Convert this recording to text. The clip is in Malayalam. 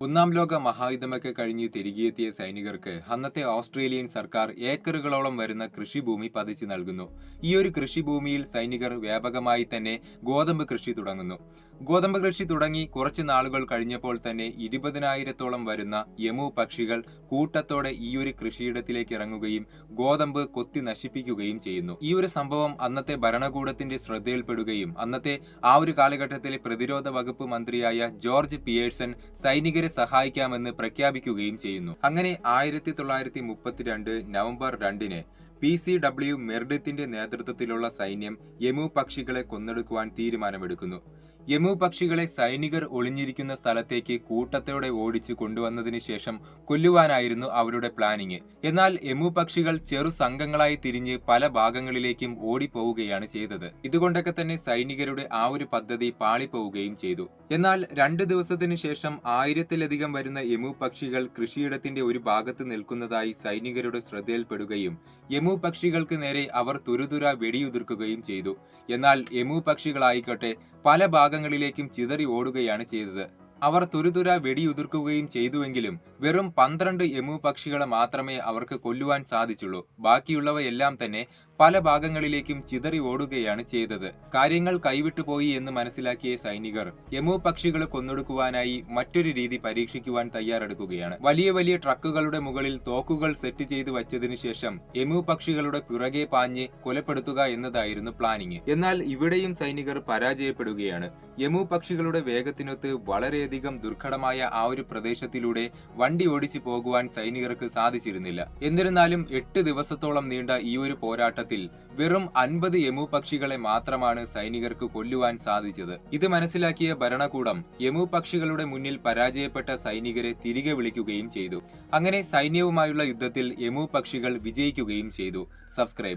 ഒന്നാം ലോക മഹായുദ്ധമൊക്കെ കഴിഞ്ഞ് തിരികെയെത്തിയ സൈനികർക്ക് അന്നത്തെ ഓസ്ട്രേലിയൻ സർക്കാർ ഏക്കറുകളോളം വരുന്ന കൃഷിഭൂമി പതിച്ചു നൽകുന്നു. ഈ ഒരു കൃഷിഭൂമിയിൽ സൈനികർ വ്യാപകമായി തന്നെ ഗോതമ്പ് കൃഷി തുടങ്ങുന്നു. ഗോതമ്പ് കൃഷി തുടങ്ങി കുറച്ച് നാളുകൾ കഴിഞ്ഞപ്പോൾ തന്നെ ഇരുപതിനായിരത്തോളം വരുന്ന യമു പക്ഷികൾ കൂട്ടത്തോടെ ഈ ഒരു കൃഷിയിടത്തിലേക്ക് ഇറങ്ങുകയും ഗോതമ്പ് കൊത്തി നശിപ്പിക്കുകയും ചെയ്യുന്നു. ഈ ഒരു സംഭവം അന്നത്തെ ഭരണകൂടത്തിന്റെ ശ്രദ്ധയിൽപ്പെടുകയും അന്നത്തെ ആ ഒരു കാലഘട്ടത്തിലെ പ്രതിരോധ വകുപ്പ് മന്ത്രിയായ ജോർജ് പിയേഴ്സൺ സൈനികരെ സഹായിക്കാമെന്ന് പ്രഖ്യാപിക്കുകയും ചെയ്യുന്നു. അങ്ങനെ ആയിരത്തി തൊള്ളായിരത്തി മുപ്പത്തിരണ്ട് നവംബർ രണ്ടിന് പി സി ഡബ്ല്യു മെർഡിത്തിന്റെ നേതൃത്വത്തിലുള്ള സൈന്യം യമു പക്ഷികളെ കൊന്നെടുക്കുവാൻ തീരുമാനമെടുക്കുന്നു. യമു പക്ഷികളെ സൈനികർ ഒളിഞ്ഞിരിക്കുന്ന സ്ഥലത്തേക്ക് കൂട്ടത്തോടെ ഓടിച്ച് കൊണ്ടുവന്നതിന് ശേഷം കൊല്ലുവാനായിരുന്നു അവരുടെ പ്ലാനിങ്. എന്നാൽ യമു പക്ഷികൾ ചെറു സംഘങ്ങളായി തിരിഞ്ഞ് പല ഭാഗങ്ങളിലേക്കും ഓടിപ്പോവുകയാണ് ചെയ്തത്. ഇതുകൊണ്ടൊക്കെ തന്നെ സൈനികരുടെ ആ ഒരു പദ്ധതി പാളിപ്പോവുകയും ചെയ്തു. എന്നാൽ രണ്ട് ദിവസത്തിനു ശേഷം ആയിരത്തിലധികം വരുന്ന യമു പക്ഷികൾ കൃഷിയിടത്തിന്റെ ഒരു ഭാഗത്ത് നിൽക്കുന്നതായി സൈനികരുടെ ശ്രദ്ധയിൽപ്പെടുകയും യമു പക്ഷികൾക്ക് നേരെ അവർ തുരുതുര വെടിയുതിർക്കുകയും ചെയ്തു. എന്നാൽ എമു പക്ഷികളായിക്കോട്ടെ പല ഭാഗങ്ങളിലേക്കും ചിതറി ഓടുകയാണ് ചെയ്തത്. അവർ തുരുതുര വെടിയുതിർക്കുകയും ചെയ്തുവെങ്കിലും വെറും പന്ത്രണ്ട് എമു പക്ഷികളെ മാത്രമേ അവർക്ക് കൊല്ലുവാൻ സാധിച്ചുള്ളൂ. ബാക്കിയുള്ളവയെല്ലാം തന്നെ പല ഭാഗങ്ങളിലേക്കും ചിതറി ഓടുകയാണ് ചെയ്തത്. കാര്യങ്ങൾ കൈവിട്ടു പോയി എന്ന് മനസ്സിലാക്കിയ സൈനികർ യമു പക്ഷികളെ കൊന്നൊടുക്കുവാനായി മറ്റൊരു രീതി പരീക്ഷിക്കുവാൻ തയ്യാറെടുക്കുകയാണ്. വലിയ വലിയ ട്രക്കുകളുടെ മുകളിൽ തോക്കുകൾ സെറ്റ് ചെയ്തു വച്ചതിനു ശേഷം യമു പക്ഷികളുടെ പിറകെ പാഞ്ഞ് കൊലപ്പെടുത്തുക എന്നതായിരുന്നു പ്ലാനിങ്. എന്നാൽ ഇവിടെയും സൈനികർ പരാജയപ്പെടുകയാണ്. യമു പക്ഷികളുടെ വേഗത്തിനൊത്ത് വളരെയധികം ദുർഘടമായ ആ ഒരു പ്രദേശത്തിലൂടെ വണ്ടി ഓടിച്ചു പോകുവാൻ സൈനികർക്ക് സാധിച്ചിരുന്നില്ല. എന്നിരുന്നാലും എട്ട് ദിവസത്തോളം നീണ്ട ഈ ഒരു പോരാട്ടത്തിൽ വെറും അൻപത് യമു പക്ഷികളെ മാത്രമാണ് സൈനികർക്ക് കൊല്ലുവാൻ സാധിച്ചത്. ഇത് മനസ്സിലാക്കിയ ഭരണകൂടം യമു പക്ഷികളുടെ മുന്നിൽ പരാജയപ്പെട്ട സൈനികരെ തിരികെ വിളിക്കുകയും ചെയ്തു. അങ്ങനെ സൈന്യവുമായുള്ള യുദ്ധത്തിൽ യമു പക്ഷികൾ വിജയിക്കുകയും ചെയ്തു. സബ്സ്ക്രൈബ്.